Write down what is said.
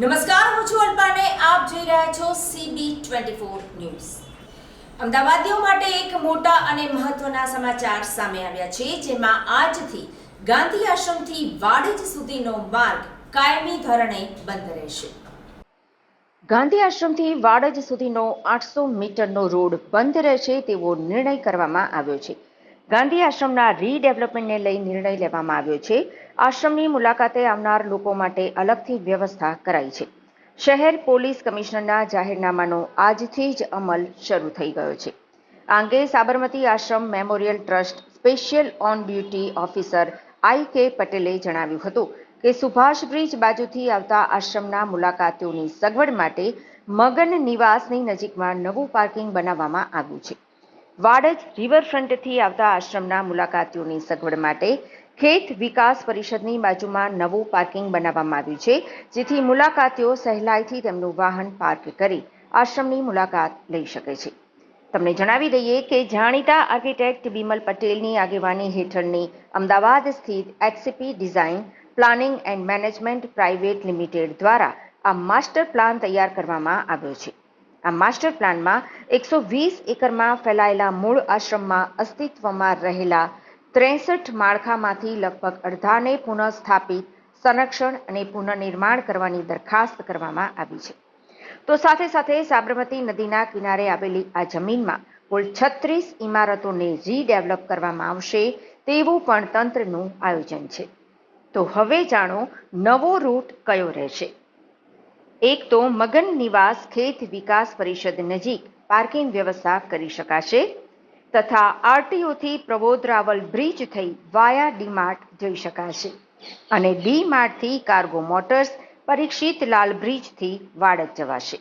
નમસ્કાર, હું છું અલ્પાને. આપ જોઈ રહ્યા છો સીબી ટ્વેન્ટી ફોર ન્યૂઝ. અમદાવાદીઓ માટે એક મોટા અને મહત્વના સમાચાર સામે આવ્યા છે, જેમાં આજથી ગાંધી આશ્રમથી વાડજ સુધીનો માર્ગ કાયમી ધોરણે બંધ રહેશે. ગાંધી આશ્રમથી વાડજ સુધીનો આઠસો મીટરનો રોડ બંધ રહેશે તેવો નિર્ણય કરવામાં આવ્યો છે. ગાંધી આશ્રમના રીડેવલપમેન્ટને લઈ નિર્ણય લેવામાં આવ્યો છે. આશ્રમની મુલાકાતે આવનાર લોકો માટે અલગથી વ્યવસ્થા કરાઈ છે. શહેર પોલીસ કમિશનરના જાહેરનામાનો આજથી જ અમલ શરૂ થઈ ગયો છે. આ અંગે Sabarmati Ashram memorial trust special on duty officer I K પટેલે જણાવ્યું હતું કે સુભાષ બ્રિજ બાજુથી આવતા આશ્રમના મુલાકાતીઓની સગવડ માટે મગન નિવાસની નજીકમાં નવું પાર્કિંગ બનાવવામાં આવ્યું છે. વાડજ રિવરફ્રન્ટથી આવતા આશ્રમના મુલાકાતીઓની સગવડ માટે ખેત વિકાસ પરિષદની બાજુમાં નવું પાર્કિંગ બનાવવામાં આવ્યું છે, જેથી મુલાકાતીઓ સહેલાઈથી તેમનું વાહન પાર્ક કરી આશ્રમની મુલાકાત લઈ શકે છે. તમને જણાવી દઈએ કે જાણીતા આર્કિટેક્ટ બિમલ પટેલની આગેવાની હેઠળની અમદાવાદ સ્થિત XCP design, planning and management private limited દ્વારા આ માસ્ટર પ્લાન તૈયાર કરવામાં આવ્યો છે. આ માસ્ટર પ્લાનમાં એકસો વીસ એકરમાં ફેલાયેલા મૂળ આશ્રમમાં અસ્તિત્વમાં રહેલા ત્રેસઠ માળખામાંથી લગભગ અડધાને પુનઃસ્થાપિત, સંરક્ષણ અને પુનઃનિર્માણ કરવાની દરખાસ્ત કરવામાં આવી છે. તો સાથે સાથે સાબરમતી નદીના કિનારે આવેલી આ જમીનમાં કુલ છત્રીસ ઇમારતોને રીડેવલપ કરવામાં આવશે તેવું પણ તંત્રનું આયોજન છે. તો હવે જાણો નવો રૂટ કયો રહેશે. એક તો મગન નિવાસ ખેત વિકાસ પરિષદ નજીક પાર્કિંગ વ્યવસ્થા કરી શકાશે તથા આરટીઓથી પ્રબોધરાવલ બ્રિજ થઈ વાયા ડીમાર્ટ જઈ શકાશે અને ડી માર્ટથી કાર્ગો મોટર્સ પરીક્ષિત લાલ બ્રિજથી વાડજ જવાશે.